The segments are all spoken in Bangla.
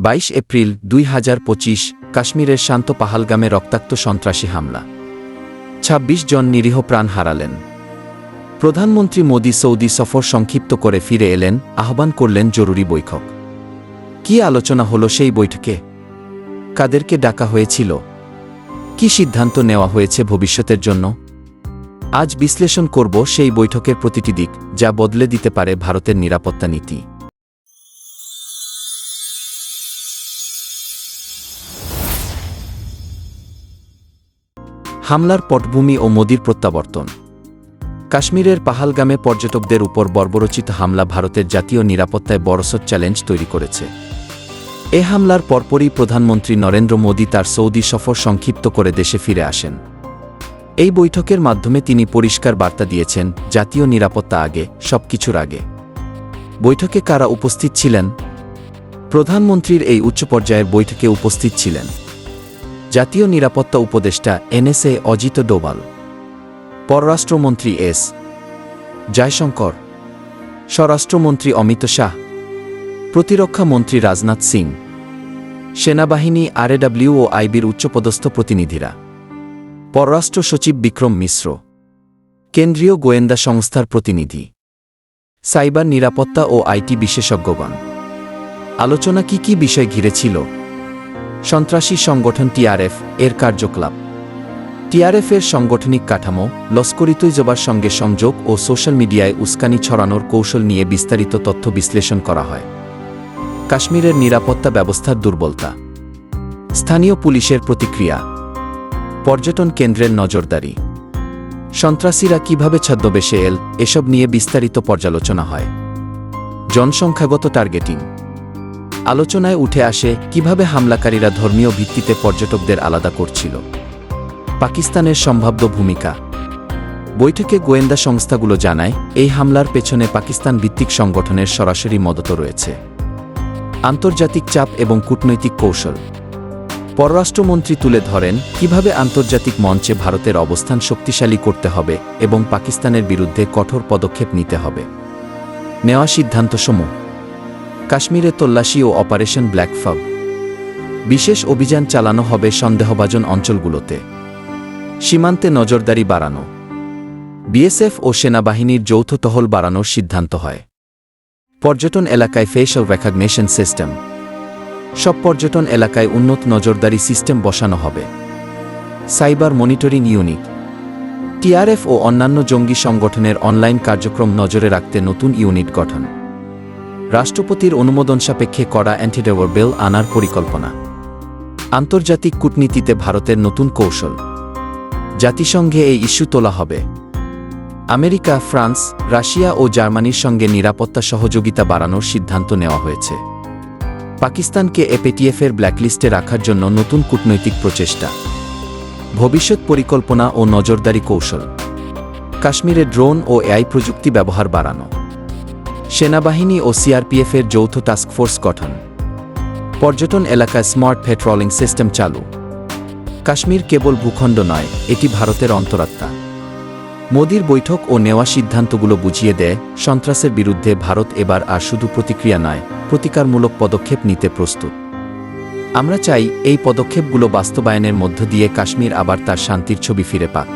বাইশ এপ্রিল দুই হাজার পঁচিশ কাশ্মীরের শান্ত পাহালগামে রক্তাক্ত সন্ত্রাসী হামলা। ২৬ জন নিরীহ প্রাণ হারালেন। প্রধানমন্ত্রী মোদী সৌদি সফর সংক্ষিপ্ত করে ফিরে এলেন, আহ্বান করলেন জরুরি বৈঠক। কি আলোচনা হলো সেই বৈঠকে? কাদেরকে ডাকা হয়েছিল? কি সিদ্ধান্ত নেওয়া হয়েছে ভবিষ্যতের জন্য? আজ বিশ্লেষণ করব সেই বৈঠকের প্রতিটি দিক, যা বদলে দিতে পারে ভারতের নিরাপত্তা নীতি। হামলার পটভূমি ও মোদির প্রত্যাবর্তন। কাশ্মীরের পাহালগামে পর্যটকদের উপর বর্বরচিত হামলা ভারতের জাতীয় নিরাপত্তায় বড়সড় চ্যালেঞ্জ তৈরি করেছে। এ হামলার পরপরই প্রধানমন্ত্রী নরেন্দ্র মোদী তার সৌদি সফর সংক্ষিপ্ত করে দেশে ফিরে আসেন। এই বৈঠকের মাধ্যমে তিনি পরিষ্কার বার্তা দিয়েছেন, জাতীয় নিরাপত্তা আগে, সবকিছুর আগে। বৈঠকে কারা উপস্থিত ছিলেন? প্রধানমন্ত্রীর এই উচ্চ পর্যায়ের বৈঠকে উপস্থিত ছিলেন জাতীয় নিরাপত্তা উপদেষ্টা এনএসএ অজিত ডোবাল পররাষ্ট্রমন্ত্রী এস জয়শঙ্কর। স্বরাষ্ট্রমন্ত্রী অমিত শাহ। প্রতিরক্ষা মন্ত্রী রাজনাথ সিং। সেনাবাহিনী আরএডব্লিউ ও আইবির উচ্চপদস্থ প্রতিনিধিরা। পররাষ্ট্র সচিব বিক্রম মিশ্র। কেন্দ্রীয় গোয়েন্দা সংস্থার প্রতিনিধি। সাইবার নিরাপত্তা ও আইটি বিশেষজ্ঞগণ। আলোচনা কি কি বিষয় ঘিরেছিল? সন্ত্রাসী সংগঠন টিআরএফ এর কার্যকলাপ। টিআরএফ এর সাংগঠনিক কাঠামো লস্করি তৈজবার সঙ্গে সংযোগ ও সোশ্যাল মিডিয়ায় উস্কানি ছড়ানোর কৌশল নিয়ে বিস্তারিত তথ্য বিশ্লেষণ করা হয়। কাশ্মীরের নিরাপত্তা ব্যবস্থার দুর্বলতা। স্থানীয় পুলিশের প্রতিক্রিয়া। পর্যটন কেন্দ্রের নজরদারি। সন্ত্রাসীরা কীভাবে ছদ্মবেশে এল, এসব নিয়ে বিস্তারিত পর্যালোচনা হয়। জনসংখ্যাগত টার্গেটিং। আলোচনায় উঠে আসে কীভাবে হামলাকারীরা ধর্মীয় ভিত্তিতে পর্যটকদের আলাদা করছিল। পাকিস্তানের সম্ভাব্য ভূমিকা। বৈঠকে গোয়েন্দা সংস্থাগুলো জানায়, এই হামলার পেছনে পাকিস্তান ভিত্তিক সংগঠনের সরাসরি মদত রয়েছে। আন্তর্জাতিক চাপ এবং কূটনৈতিক কৌশল। পররাষ্ট্রমন্ত্রী তুলে ধরেন, কীভাবে আন্তর্জাতিক মঞ্চে ভারতের অবস্থান শক্তিশালী করতে হবে এবং পাকিস্তানের বিরুদ্ধে কঠোর পদক্ষেপ নিতে হবে। নেওয়া সিদ্ধান্তসমূহ। কাশ্মীরে তল্লাশি ও অপারেশন ব্ল্যাক ফগ। বিশেষ অভিযান চালানো হবে সন্দেহভাজন অঞ্চলগুলোতে। সীমান্তে নজরদারি বাড়ানো। বিএসএফ ও সেনাবাহিনীর যৌথ তহল বাড়ানোর সিদ্ধান্ত হয়। পর্যটন এলাকায় ফেশাল রেকগনেশন সিস্টেম সব পর্যটন এলাকায় উন্নত নজরদারি সিস্টেম বসানো হবে। Cyber monitoring unit. টিআরএফ ও অন্যান্য জঙ্গি সংগঠনের অনলাইন কার্যক্রম নজরে রাখতে নতুন ইউনিট গঠন। রাষ্ট্রপতির অনুমোদন সাপেক্ষে করা অ্যান্টিডেওয়ার বিল আনার পরিকল্পনা। আন্তর্জাতিক কূটনীতিতে ভারতের নতুন কৌশল। জাতিসংঘে এই ইস্যু তোলা হবে। আমেরিকা, ফ্রান্স, রাশিয়া ও জার্মানির সঙ্গে নিরাপত্তা সহযোগিতা বাড়ানোর সিদ্ধান্ত নেওয়া হয়েছে। পাকিস্তানকে এপিটিএফের ব্ল্যাকলিস্টে রাখার জন্য নতুন কূটনৈতিক প্রচেষ্টা। ভবিষ্যৎ পরিকল্পনা ও নজরদারি কৌশল। কাশ্মীরে ড্রোন ও এআই প্রযুক্তি ব্যবহার বাড়ানো। সেনাবাহিনী ও সিআরপিএফের যৌথ টাস্কফোর্স গঠন। পর্যটন এলাকায় স্মার্ট পেট্রোলিং সিস্টেম চালু। কাশ্মীর কেবল ভূখণ্ড নয়, এটি ভারতের অন্তরাত্মা। মোদির বৈঠক ও নেওয়া সিদ্ধান্তগুলো বুঝিয়ে দেয়, সন্ত্রাসের বিরুদ্ধে ভারত এবার আর শুধু প্রতিক্রিয়া নয়, প্রতিকারমূলক পদক্ষেপ নিতে প্রস্তুত। আমরা চাই এই পদক্ষেপগুলো বাস্তবায়নের মধ্য দিয়ে কাশ্মীর আবার তার শান্তির ছবি ফিরে পাক।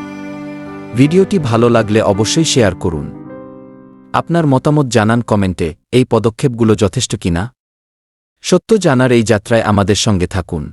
ভিডিওটি ভালো লাগলে অবশ্যই শেয়ার করুন। আপনার মতামত জানান কমেন্টে, এই পদক্ষেপগুলো যথেষ্ট কিনা? সত্য জানার এই যাত্রায় আমাদের সঙ্গে থাকুন।